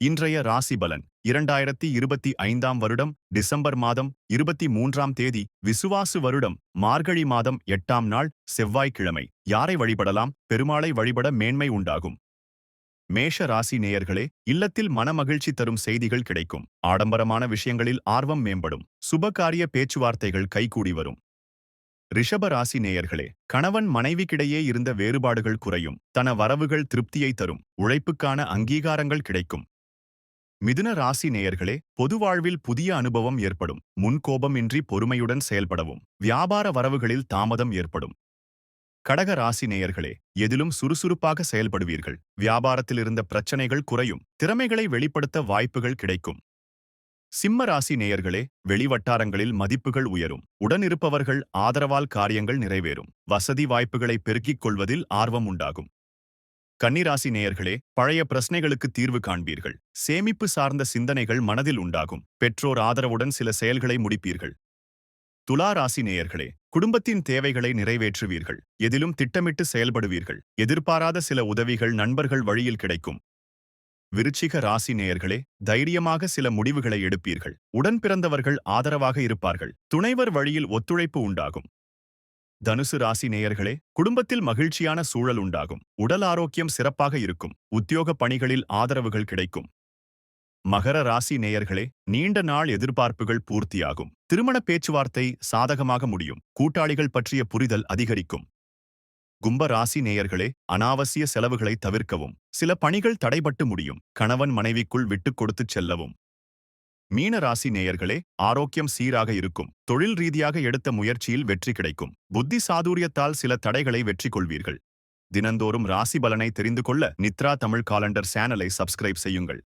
இன்றைய ராசி பலன் இரண்டாயிரத்தி இருபத்தி ஐந்தாம் வருடம் டிசம்பர் மாதம் இருபத்தி மூன்றாம் தேதி விசுவாசு வருடம் மார்கழி மாதம் எட்டாம் நாள் செவ்வாய்க்கிழமை. யாரை வழிபடலாம்? பெருமாளை வழிபட மேன்மை உண்டாகும். மேஷ ராசி நேயர்களே இல்லத்தில் மனமகிழ்ச்சி தரும் செய்திகள் கிடைக்கும். ஆடம்பரமான விஷயங்களில் ஆர்வம் மேம்படும். சுபகாரிய பேச்சுவார்த்தைகள் கைகூடி வரும். ரிஷப ராசி நேயர்களே கணவன் மனைவிக்கிடையே இருந்த வேறுபாடுகள் குறையும். தன வரவுகள் திருப்தியை தரும். உழைப்புக்கான அங்கீகாரங்கள் கிடைக்கும். மிதுன ராசி நேயர்களே பொது வாழ்வில் புதிய அனுபவம் ஏற்படும். முன்கோபமின்றி பொறுமையுடன் செயல்படவும். வியாபார வரவுகளில் தாமதம் ஏற்படும். கடக ராசி நேயர்களே எதிலும் சுறுசுறுப்பாக செயல்படுவீர்கள். வியாபாரத்தில் இருந்த பிரச்சனைகள் குறையும். திறமைகளை வெளிப்படுத்த வாய்ப்புகள் கிடைக்கும். சிம்ம ராசி நேயர்களே வெளிவட்டாரங்களில் மதிப்புகள் உயரும். உடனிருப்பவர்கள் ஆதரவால் காரியங்கள் நிறைவேறும். வசதி வாய்ப்புகளை பெருக்கிக் கொள்வதில் ஆர்வம் உண்டாகும். கன்னிராசி நேயர்களே பழைய பிரச்சனைகளுக்கு தீர்வு காண்பீர்கள். சேமிப்பு சார்ந்த சிந்தனைகள் மனதில் உண்டாகும். பெற்றோர் ஆதரவுடன் சில செயல்களை முடிப்பீர்கள். துலா ராசி நேயர்களே குடும்பத்தின் தேவைகளை நிறைவேற்றுவீர்கள். எதிலும் திட்டமிட்டு செயல்படுவீர்கள். எதிர்பாராத சில உதவிகள் நண்பர்கள் வழியில் கிடைக்கும். விருச்சிக ராசி நேயர்களே தைரியமாக சில முடிவுகளை எடுப்பீர்கள். உடன் பிறந்தவர்கள் ஆதரவாக இருப்பார்கள். துணைவர் வழியில் ஒத்துழைப்பு உண்டாகும். தனுசு ராசி நேயர்களே குடும்பத்தில் மகிழ்ச்சியான சூழல் உண்டாகும். உடல் ஆரோக்கியம் சிறப்பாக இருக்கும். உத்தியோக பணிகளில் ஆதரவுகள் கிடைக்கும். மகர ராசி நேயர்களே நீண்ட நாள் எதிர்பார்ப்புகள் பூர்த்தியாகும். திருமண பேச்சுவார்த்தை சாதகமாக முடியும். கூட்டாளிகள் பற்றிய புரிதல் அதிகரிக்கும். கும்ப ராசி நேயர்களே அனாவசிய செலவுகளை தவிர்க்கவும். சில பணிகள் தடைபட்டு முடியும். கணவன் மனைவிக்குள் விட்டுக் கொடுத்துச் செல்லவும். மீன ராசி நேயர்களே ஆரோக்கியம் சீராக இருக்கும். தொழில் ரீதியாக எடுத்த முயற்சியில் வெற்றி கிடைக்கும். புத்தி சாதுரியத்தால் சில தடைகளை வெற்றி கொள்வீர்கள் தினந்தோறும் ராசி பலனை தெரிந்து கொள்ள நித்ரா தமிழ் காலண்டர் சேனலை சப்ஸ்கிரைப் செய்யுங்கள்.